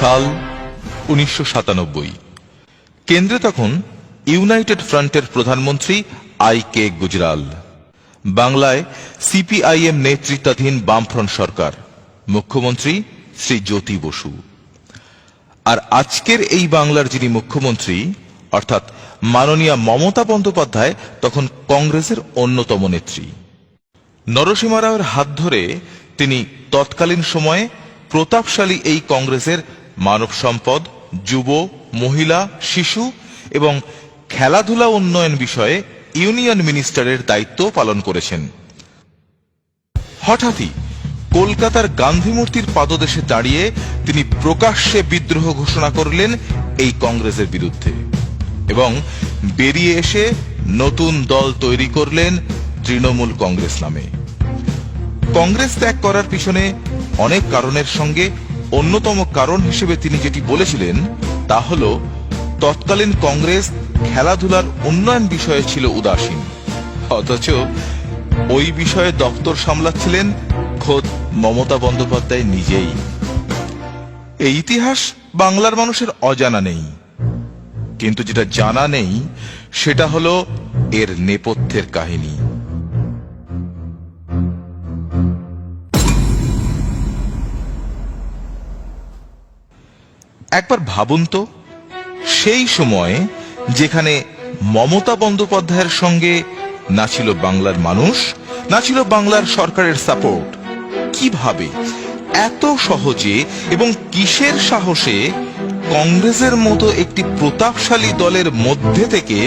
সাল উনিশশো সাতানব্বই। কেন্দ্রে তখন ইউনাইটেড ফ্রন্টের প্রধানমন্ত্রী আই কে গুজরাল। বাংলায় সিপিআইএম নেতৃত্বাধীন বামফ্রন্ট সরকার, মুখ্যমন্ত্রী শ্রী জ্যোতি বসু। আর আজকের এই বাংলার যিনি মুখ্যমন্ত্রী, অর্থাৎ মাননীয়া মমতা বন্দ্যোপাধ্যায়, তখন কংগ্রেসের অন্যতম নেত্রী। নরসিমা রাওয়ের হাত ধরে তিনি তৎকালীন সময়ে প্রতাপশালী এই কংগ্রেসের মানব সম্পদ, যুব, মহিলা, শিশু এবং খেলাধুলা উন্নয়ন বিষয়ে ইউনিয়ন মিনিস্টারের দায়িত্ব পালন করেছেন। হঠাৎই কলকাতার গান্ধী মূর্তির পাদদেশে দাঁড়িয়ে তিনি প্রকাশ্যে বিদ্রোহ ঘোষণা করলেন এই কংগ্রেসের বিরুদ্ধে এবং বেরিয়ে এসে নতুন দল তৈরি করলেন তৃণমূল কংগ্রেস নামে। কংগ্রেস ত্যাগ করার পিছনে অনেক কারণের সঙ্গে অন্যতম কারণ হিসেবে তিনি যেটি বলেছিলেন, তা হল, তৎকালীন কংগ্রেস খেলাধুলার উন্নয়ন বিষয়ে ছিল উদাসীন। অথচ ওই বিষয়ে দপ্তর সামলাচ্ছিলেন খোদ মমতা বন্দ্যোপাধ্যায় নিজেই। এই ইতিহাস বাংলার মানুষের অজানা নেই। কিন্তু যেটা জানা নেই, সেটা হলো এর নেপথ্যের কাহিনী। একবার ভাবুন তো, সেই সময় যেখানে মমতা বন্দ্যোপাধ্যায়ের সঙ্গে না ছিল বাংলার মানুষ, না ছিল বাংলার সরকারের সাপোর্ট, কীভাবে, এত সহজে এবং কিসের সাহসে কংগ্রেসের মতো একটি প্রতাপশালী দলের মধ্যে থেকে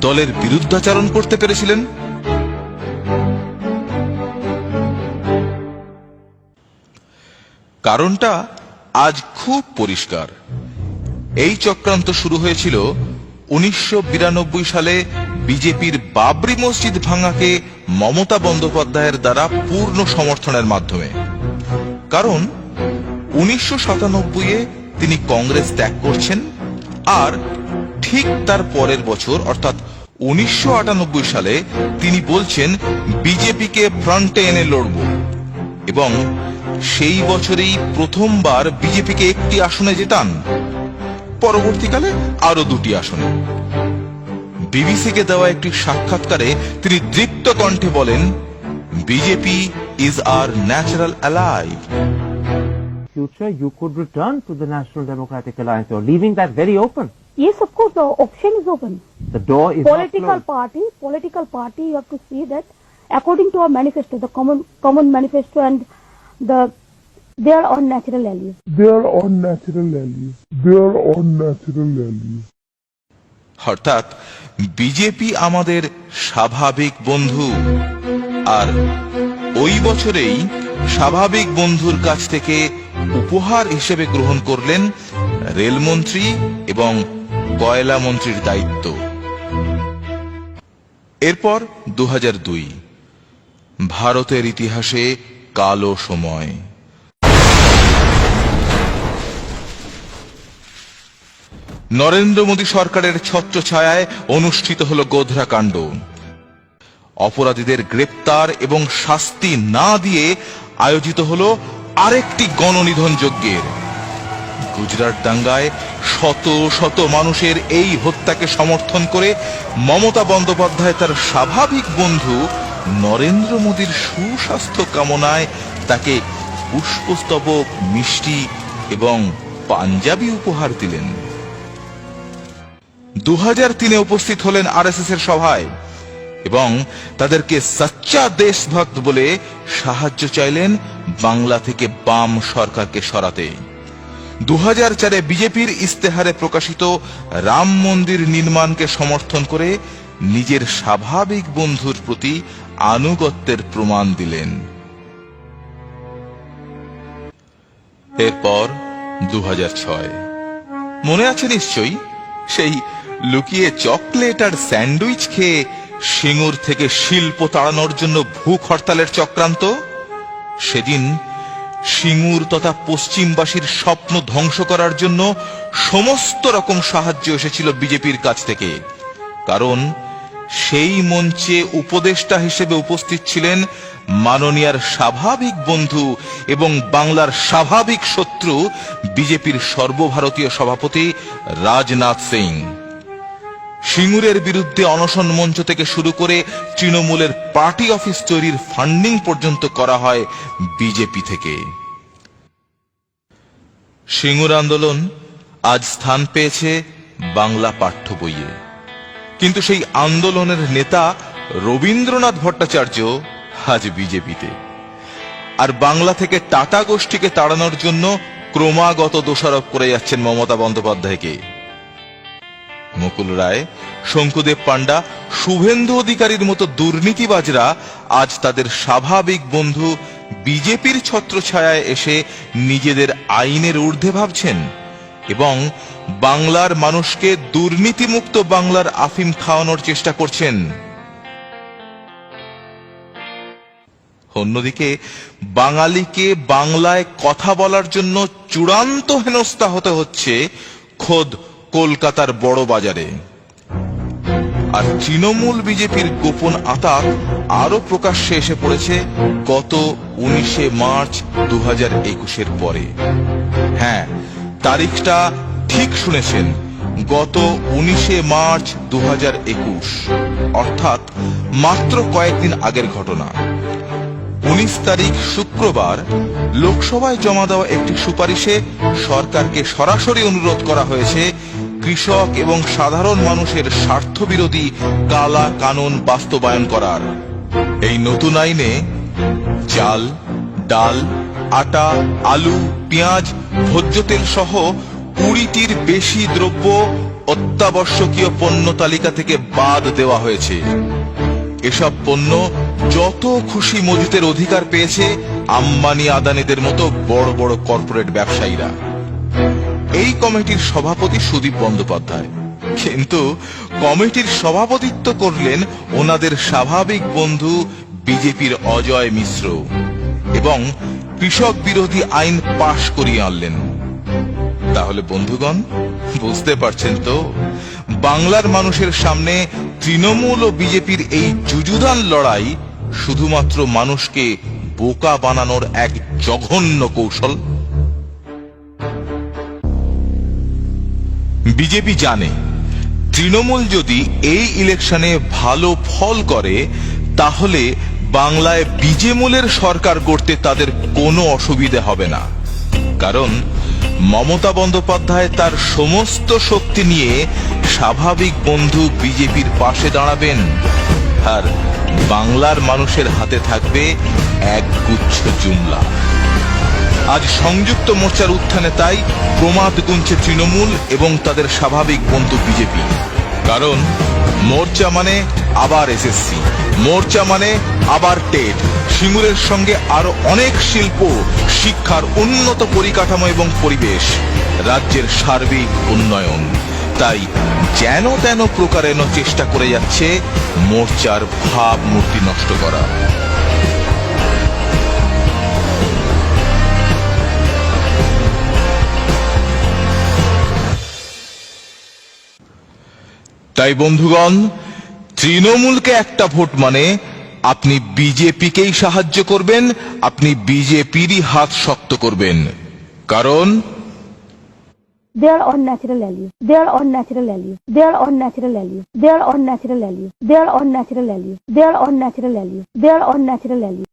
দলের বিরুদ্ধাচারণ করতে পেরেছিলেন? কারণটা আজ খুব পরিষ্কার। এই চক্রান্ত শুরু হয়েছিল উনিশশো বিরানব্বই সালে বিজেপির বাবরি মসজিদ ভাঙাকে মমতা বন্দ্যোপাধ্যায়ের দ্বারা পূর্ণ সমর্থনের মাধ্যমে। কারণ উনিশশো সাতানব্বইয়ে তিনি কংগ্রেস ত্যাগ করছেন আর ঠিক তার পরের বছর, অর্থাৎ উনিশশো আটানব্বই সালে তিনি বলছেন, বিজেপিকে ফ্রন্টে এনে লড়ব। এবং সেই বছরেই প্রথমবার বিজেপিকে একটি আসনে জেতান পরবর্তীকালে আরও দুটি আসনে বিবিসিকে দেওয়া একটি সাক্ষাৎকারে তিনি দৃপ্ত কণ্ঠে বলেন BJP is are natural allies future you could return to the National Democratic Alliance. You're leaving that very open. Yes, of course, the option is open. The door is Political closed. party, political party, you have to see that according to our manifesto, the common common manifesto, and the they are all natural allies. They are all natural allies. They are all natural allies. অর্থাৎ BJP আমাদের স্বাভাবিক বন্ধু আর ওই বছরেই স্বাভাবিক বন্ধুর কাছ থেকে উপহার হিসেবে গ্রহণ করলেন রেলমন্ত্রী এবং কয়লা মন্ত্রীর দায়িত্ব এরপর দু হাজার দুই ভারতের ইতিহাসে কালো সময়। নরেন্দ্র মোদী সরকারের ছত্রছায়ায় অনুষ্ঠিত হল গোধরা কাণ্ড। অপরাধীদের গ্রেপ্তার এবং শাস্তি না দিয়ে আয়োজিত হল আরেকটি গণনিধন যজ্ঞের। গুজরাট দাঙ্গায় শত শত মানুষের এই হত্যাকে সমর্থন করে মমতা বন্দ্যোপাধ্যায় তার স্বাভাবিক বন্ধু নরেন্দ্র মোদীর সুস্বাস্থ্য কামনায় তাকে পুষ্পস্তবক, মিষ্টি এবং পাঞ্জাবি উপহার দিলেন। দু হাজার তিনে উপস্থিত হলেন আরএসএস এর সভায় এবং তাদেরকে সচ্চা দেশভক্ত বলে সাহায্য চাইলেন বাংলা থেকে বাম সরকারকে সরাতে। দু হাজার চারে বিজেপির ইস্তেহারে প্রকাশিত রাম মন্দির নির্মাণকে সমর্থন করে নিজের স্বাভাবিক বন্ধুর প্রতি আনুগত্যের প্রমাণ দিলেন। এরপর দু মনে আছে নিশ্চয়ই? সেই লুকিয়ে চকলেট আর স্যান্ডউইচ খেয়ে সিঙ্গুর থেকে শিল্প তাড়ানোর জন্য ভূখ হরতালের চক্রান্ত? সেদিন সিঙ্গুর তথা পশ্চিমবাসীর স্বপ্ন ধ্বংস করার জন্য সমস্ত রকম সাহায্য এসেছিল বিজেপির কাছ থেকে। কারণ সেই মঞ্চে উপদেষ্টা হিসেবে উপস্থিত ছিলেন মাননীয়ার স্বাভাবিক বন্ধু এবং বাংলার স্বাভাবিক শত্রু বিজেপির সর্বভারতীয় সভাপতি রাজনাথ সিং। সিঙ্গুরের বিরুদ্ধে অনশন মঞ্চ থেকে শুরু করে তৃণমূলের পার্টি অফিস তৈরির ফান্ডিং পর্যন্ত করা হয় বিজেপি থেকে। সিঙ্গুর আন্দোলন আজ স্থান পেয়েছে বাংলা পাঠ্য বইয়ে। কিন্তু সেই আন্দোলনের নেতা রবীন্দ্রনাথ ভট্টাচার্য আজ বিজেপিতে। আর বাংলা থেকে টাটা গোষ্ঠীকে তাড়ানোর জন্য ক্রমাগত দোষারোপ করে যাচ্ছেন মমতা বন্দ্যোপাধ্যায়কে। মুকুল রায়, শঙ্কুদেব পান্ডা শুভেন্দু অধিকারীর মতো দুর্নীতিবাজরা আজ তাদের স্বাভাবিক বন্ধু বিজেপির ছত্রছায়ায় এসে নিজেদের আইনের ঊর্ধ্বে ভাবছেন এবং বাংলার মানুষকে দুর্নীতিমুক্ত বাংলার আফিম খাওয়ানোর চেষ্টা করছেন। অন্যদিকে, বাঙালিকে বাংলায় কথা বলার জন্য চূড়ান্ত হেনস্থা হতে হচ্ছে খোদ কলকাতার বড় বাজারে। আর তৃণমূল বিজেপির গোপন আতাক আরও প্রকাশ্যে এসে পড়েছে গত উনিশে মার্চ দু হাজার একুশের পরে। হ্যাঁ তারিখটা ঠিক শুনেছেন, গত উনিশে মার্চ দু হাজার একুশ, অর্থাৎ মাত্র কয়েকদিন আগের ঘটনা। উনিশ তারিখ শুক্রবার লোকসভায় জমা দেওয়া একটি সুপারিশে সরকারকে সরাসরি অনুরোধ করা হয়েছে, কৃষক এবং সাধারণ মানুষের স্বার্থবিরোধী কালা কানুন বাস্তবায়ন করার। এই নতুন আইনে চাল, ডাল, আটা, আলু, পেঁয়াজ ভোজ্য তেল সহ কুড়িটির বেশি দ্রব্য অত্যাবশ্যকীয় পণ্য তালিকা থেকে বাদ দেওয়া হয়েছে। এসব পণ্য যত খুশি মজুতের অধিকার পেয়েছে আম্বানি আদানিদের মতো বড় বড় কর্পোরেট ব্যবসায়ীরা। এই কমিটির সভাপতি সুদীপ বন্দ্যোপাধ্যায়। কিন্তু কমিটির সভাপতিত্ব করলেন ওনাদের স্বাভাবিক বন্ধু বিজেপির অজয় মিশ্র। এবং কৃষক বিরোধী আইন পাশ করিয়ে আনলেন। তাহলে বন্ধুগণ, বুঝতে পারছেন তো, বাংলার মানুষের সামনে তৃণমূল ও বিজেপির এই যুযুদান লড়াই শুধুমাত্র মানুষকে বোকা বানানোর এক জঘন্য কৌশল? বিজেপি জানে, তৃণমূল যদি এই ইলেকশনে ভালো ফল করে, তাহলে বাংলায় বিজেমূলের সরকার গড়তে তাদের কোনো অসুবিধে হবে না। কারণ মমতা বন্দ্যোপাধ্যায় তার সমস্ত শক্তি নিয়ে স্বাভাবিক বন্ধু বিজেপির পাশে দাঁড়াবেন। আর বাংলার মানুষের হাতে থাকবে এক গুচ্ছ জুমলা। আজ সংযুক্ত মোর্চার উত্থানে তাই প্রমাদ গুনছে তৃণমূল এবং তাদের স্বাভাবিক বন্ধু বিজেপি। কারণ মোর্চা মানে আবার এসএসসি। মোর্চা মানে আবার টেট। সিঙ্গুরের সঙ্গে আরও অনেক শিল্প, শিক্ষার উন্নত পরিকাঠামো এবং পরিবেশ। রাজ্যের সার্বিক উন্নয়ন। তাই যেন তেন প্রকারেণ চেষ্টা করে যাচ্ছে মোর্চার ভাবমূর্তি নষ্ট করা। তাই বন্ধুগণ, তৃণমূলকে একটা ভোট মানে আপনি বিজেপিকেই সাহায্য করবেন আপনি বিজেপিরই হাত শক্ত করবেন কারণ They are unnatural allies. They are unnatural allies. They are unnatural allies. They are unnatural allies. They are unnatural allies. They are unnatural allies. They are unnatural allies.